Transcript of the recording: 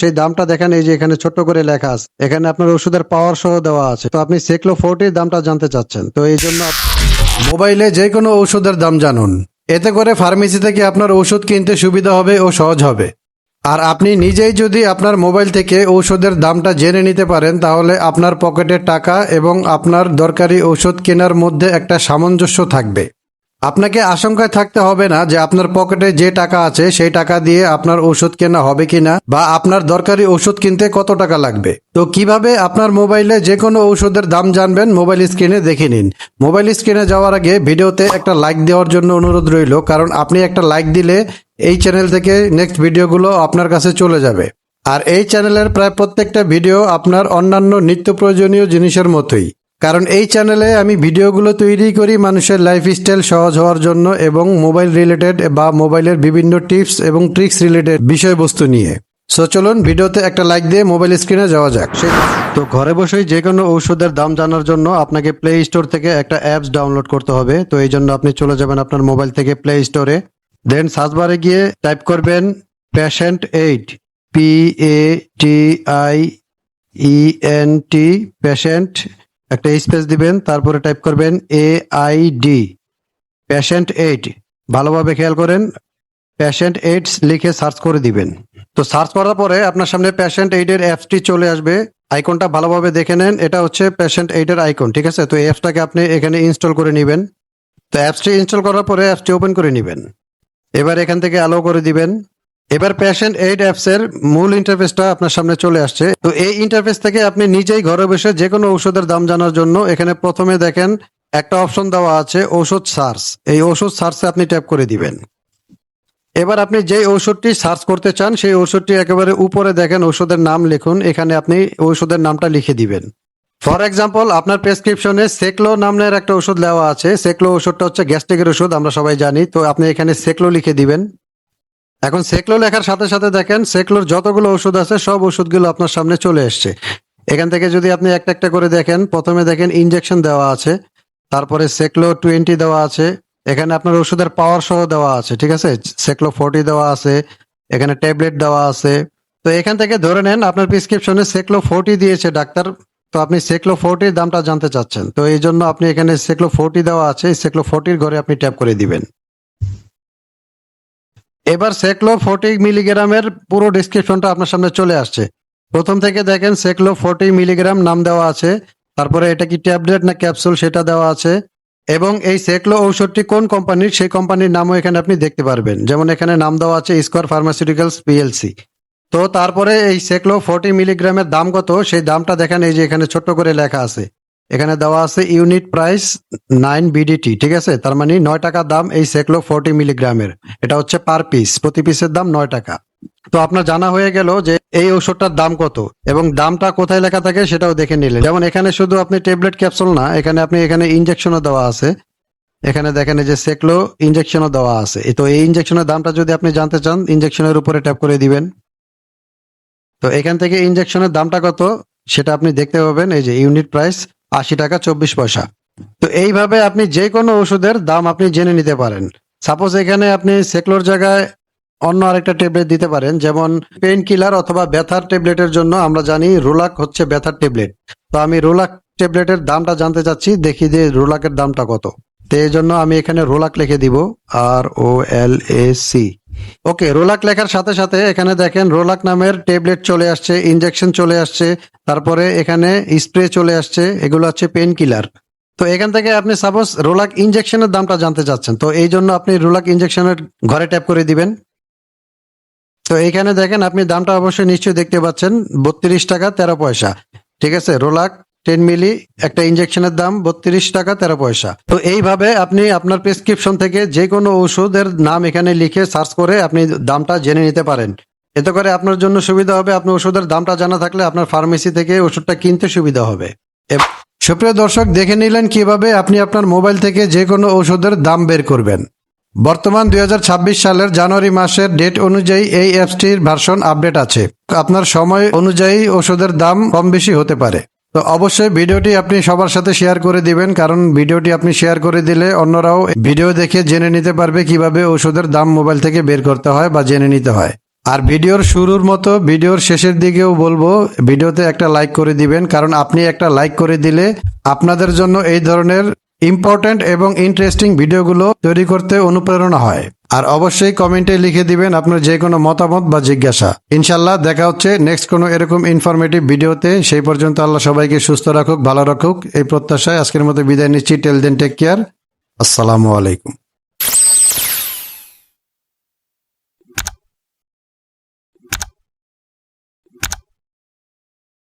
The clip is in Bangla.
সেই দামটা দেখেন, এই যে এখানে ছোট্ট করে লেখা আছে। এখানে আপনার ওষুধের পাওয়ার সহ দেওয়া আছে। তো আপনি সেক্লো ফোরটির দামটা জানতে চাচ্ছেন। তো এই জন্য মোবাইলে যে কোনো ঔষধের দাম জানুন। এতে করে ফার্মেসি থেকে আপনার ওষুধ কিনতে সুবিধা হবে ও সহজ হবে। আর আপনি নিজেই যদি আপনার মোবাইল থেকে ঔষধের দামটা জেনে নিতে পারেন, তাহলে আপনার পকেটের টাকা এবং আপনার দরকারি ঔষধ কেনার মধ্যে একটা সামঞ্জস্য থাকবে। আপনাকে আশঙ্কায় থাকতে হবে না যে আপনার পকেটে যে টাকা আছে, সেই টাকা দিয়ে আপনার ওষুধ কেনা হবে কিনা বা আপনার দরকারি ওষুধ কিনতে কত টাকা লাগবে। তো কীভাবে আপনার মোবাইলে যে কোনো ঔষধের দাম জানবেন, মোবাইল স্ক্রিনে দেখে নিন। মোবাইল স্ক্রিনে যাওয়ার আগে ভিডিওতে একটা লাইক দেওয়ার জন্য অনুরোধ রইল, কারণ আপনি একটা লাইক দিলে এই চ্যানেল থেকে নেক্সট ভিডিওগুলো আপনার কাছে চলে যাবে। আর এই চ্যানেলের প্রায় প্রত্যেকটা ভিডিও আপনার অন্যান্য নিত্য প্রয়োজনীয় জিনিসের মতোই। কারণ এই চ্যানেলে আমি ভিডিওগুলো তৈরি করি মানুষের লাইফস্টাইল সহজ হওয়ার জন্য এবং মোবাইল রিলেটেড বা মোবাইলের বিভিন্ন টিপস এবং ট্রিক্স রিলেটেড বিষয়বস্তু নিয়ে। সো চলুন ভিডিওতে একটা লাইক দিয়ে মোবাইল স্ক্রিনে যাওয়া যাক। তো ঘরে বসেই যে কোনো ঔষধের দাম জানার জন্য আপনাকে প্লে স্টোর থেকে একটা অ্যাপস ডাউনলোড করতে হবে। তো এই জন্য আপনি চলে যাবেন আপনার মোবাইল থেকে প্লে স্টোরে দেন সার্চ বারে গিয়ে টাইপ করবেন patient eight P A T I E N T patient একটা স্পেস দিবেন, তারপরে টাইপ করবেন A I D patient eight ভালোভাবে খেয়াল করেন প্যাশেন্ট এইডস লিখে সার্চ করে দিবেন। তো সার্চ করার পরে আপনার সামনে প্যাশেন্ট এইডের অ্যাপসটি চলে আসবে। আইকনটা ভালোভাবে দেখে নেন, এটা হচ্ছে প্যাশেন্ট এইডের আইকন ঠিক আছে? তো অ্যাপসটাকে আপনি এখানে ইনস্টল করে নেবেন। তো অ্যাপসটি ইনস্টল করার পরে অ্যাপসটি ওপেন করে নেবেন। এবার এখান থেকে অ্যালো করে দিবেন। এবার প্যাশেন্ট এইড অ্যাপস এর মূল ইন্টারফেসটা আপনার সামনে চলে আসছে। তো এই ইন্টারফেস থেকে আপনি নিজেই ঘরে বসে যে কোনো ঔষধের দাম জানার জন্য এখানে প্রথমে দেখেন একটা অপশন দেওয়া আছে ঔষধ সার্চ। এই ঔষধ সার্চে আপনি ট্যাপ করে দিবেন। এবার আপনি যে ঔষধটি সার্চ করতে চান, সেই ঔষধটি একেবারে উপরে দেখেন, ঔষধের নাম লিখুন। এখানে আপনি ঔষধের নামটা লিখে দিবেন। ফর এক্সাম্পল আপনার প্রেসক্রিপশনে সেকলো নামের একটা ওষুধ দেওয়া আছে। সেকলো ওষুধটা হচ্ছে গ্যাস্ট্রিকের ওষুধ আমরা সবাই জানি। তো আপনি এখানে সেকলো লিখে দিবেন। এখন সেকলো লেখার সাথে সাথে দেখেন, সেকলোর যতগুলো ওষুধ আছে, সব ওষুধগুলো আপনার সামনে চলে এসছে। এখান থেকে যদি আপনি একটা একটা করে দেখেন, প্রথমে দেখেন ইনজেকশন দেওয়া আছে, তারপরে সেকলো টোয়েন্টি দেওয়া আছে, এখানে আপনার ওষুধের পাওয়ার সহ দেওয়া আছে, ঠিক আছে? সেকলো ফোর্টি দেওয়া আছে, এখানে ট্যাবলেট দেওয়া আছে। তো এখান থেকে ধরে নেন, আপনার প্রিসক্রিপশনে সেকলো ফোর্টি দিয়েছে ডাক্তার, তো আপনি সেকলো ফোর্টির দামটা জানতে চাচ্ছেন। তো এই জন্য আপনি এখানে সেকলো ফোর্টি দেওয়া আছে, সেকলো ফোর্টির ঘরে আপনি ট্যাপ করে দিবেন। এবার সেকলো ফোর্টি মিলিগ্রামের পুরো ডিসক্রিপশনটা আপনার সামনে চলে আসছে। প্রথম থেকে দেখেন সেকলো ফোর্টি মিলিগ্রাম নাম দেওয়া আছে। তারপরে এটা কি ট্যাবলেট না ক্যাপসুল সেটা দেওয়া আছে। এবং এই সেকলো ঔষধটি কোন কোম্পানির সেই কোম্পানির নামও এখানে আপনি দেখতে পারবেন। যেমন এখানে নাম দেওয়া আছে স্কোয়ার ফার্মাসিউটিক্যালস পিএলসি তো তারপরে এই সেকলো ফোর্টি মিলিগ্রামের দাম কত? সেই দামটা দেখেন এই যে এখানে ছোট্ট করে লেখা আছে। এখানে দেওয়া আছে ইউনিট প্রাইস নাইন বিডিটি, ঠিক আছে? তার মানে নয় টাকা দাম এই সেকলো ফোর্টি মিলিগ্রামের। এটা হচ্ছে পার পিস, প্রতি পিসের দাম নয় টাকা। তো আপনার জানা হয়ে গেল যে এই ওষুধটার দাম কত এবং দামটা কোথায় লেখা থাকে সেটাও দেখে নিলেন। যেমন এখানে শুধু আপনি ট্যাবলেট ক্যাপসুল না, এখানে আপনি এখানে ইনজেকশনও দেওয়া আছে। এখানে দেখেন যে সেকলো ইনজেকশনও দেওয়া আছে। তো এই ইনজেকশনের দামটা যদি আপনি জানতে চান, ইনজেকশনের উপরে ট্যাপ করে দিবেন। তো এখান থেকে ইনজেকশনের দামটা কত সেটা আপনি দেখতে পাবেন, এই যে ইউনিট প্রাইস আশি টাকা চব্বিশ পয়সা। তো এইভাবে আপনি যে কোনো ওষুধের দাম আপনি জেনে নিতে পারেন। সাপোজ এখানে আপনি সেকলোর জায়গায় অন্য আরেকটা ট্যাবলেট দিতে পারেন, যেমন পেইন কিলার অথবা ব্যথার ট্যাবলেটের জন্য আমরা জানি রোলাক হচ্ছে ব্যথার ট্যাবলেট। তো আমি রোলাক ট্যাবলেটের দামটা জানতে চাচ্ছি, দেখি যে রোলাকের দামটা কত। তো এই জন্য আমি এখানে রোলাক লিখে দিব আর ও এল এ সি ওকে, রোলাক লেখার সাথে সাথে এখানে দেখেন রোলাক নামের ট্যাবলেট চলে আসছে ইনজেকশন চলে আসছে, তারপরে এখানে স্প্রে চলে আসছে, এগুলো হচ্ছে পেন কিলার তো এখান থেকে আপনি সাপোজ রোলাক ইনজেকশনের দামটা জানতে চাচ্ছেন, তো এই জন্য আপনি রোলাক ইনজেকশনের ঘরে ট্যাপ করে দিবেন। তো এখানে দেখেন আপনি দামটা অবশ্যই নিশ্চয়ই দেখতে পাচ্ছেন, বত্রিশ টাকা তেরো পয়সা। ঠিক আছে, রোলাক টেন মিলি একটা ইনজেকশনের দাম বত্রিশ টাকা, তেরো পয়সা। তো এইভাবে আপনি আপনার প্রেসক্রিপশন থেকে যে কোনো ওষুধের নাম এখানে লিখে সার্চ করে আপনি দামটা জেনে নিতে পারেন। এতে করে আপনার জন্য সুবিধা হবে, আপনি ওষুধের দামটা জানা থাকলে আপনার ফার্মেসি থেকে ওষুধটা কিনতে সুবিধা হবে। সুপ্রিয় দর্শক, দেখে নিলেন কীভাবে আপনি আপনার মোবাইল থেকে যে কোনো ওষুধের দাম বের করবেন। বর্তমান দুই হাজার ছাব্বিশ সালের জানুয়ারি মাসের ডেট অনুযায়ী এই অ্যাপসটির ভার্সন আপডেট আছে। আপনার সময় অনুযায়ী ওষুধের দাম কম বেশি হতে পারে। তো অবশ্যই ভিডিওটি আপনি সবার সাথে শেয়ার করে দিবেন, কারণ ভিডিওটি আপনি শেয়ার করে দিলে অন্যরাও ভিডিও দেখে জেনে নিতে পারবে কীভাবে ওষুধের দাম মোবাইল থেকে বের করতে হয় বা জেনে নিতে হয়। আর ভিডিওর শুরুর মতো, ভিডিওর শেষের দিকেও বলব, ভিডিওতে একটা লাইক করে দিবেন, কারণ আপনি একটা লাইক করে দিলে আপনাদের জন্য এই ধরনের ইম্পর্ট্যান্ট এবং ইন্টারেস্টিং ভিডিওগুলো তৈরি করতে অনুপ্রেরণা হয়। আর অবশ্যই কমেন্টে লিখে দিবেন আপনার যে কোনো মতামত বা জিজ্ঞাসা। ইনশাল্লাহ দেখা হচ্ছে নেক্সট কোনো এরকম ইনফরমেটিভ ভিডিওতে সেই পর্যন্ত আল্লাহ সবাইকে সুস্থ রাখুক, ভালো রাখুক। এই প্রত্যাশায় আজকের মতো বিদায় নিচ্ছি। টেল দেন টেক কেয়ার আসসালামু আলাইকুম।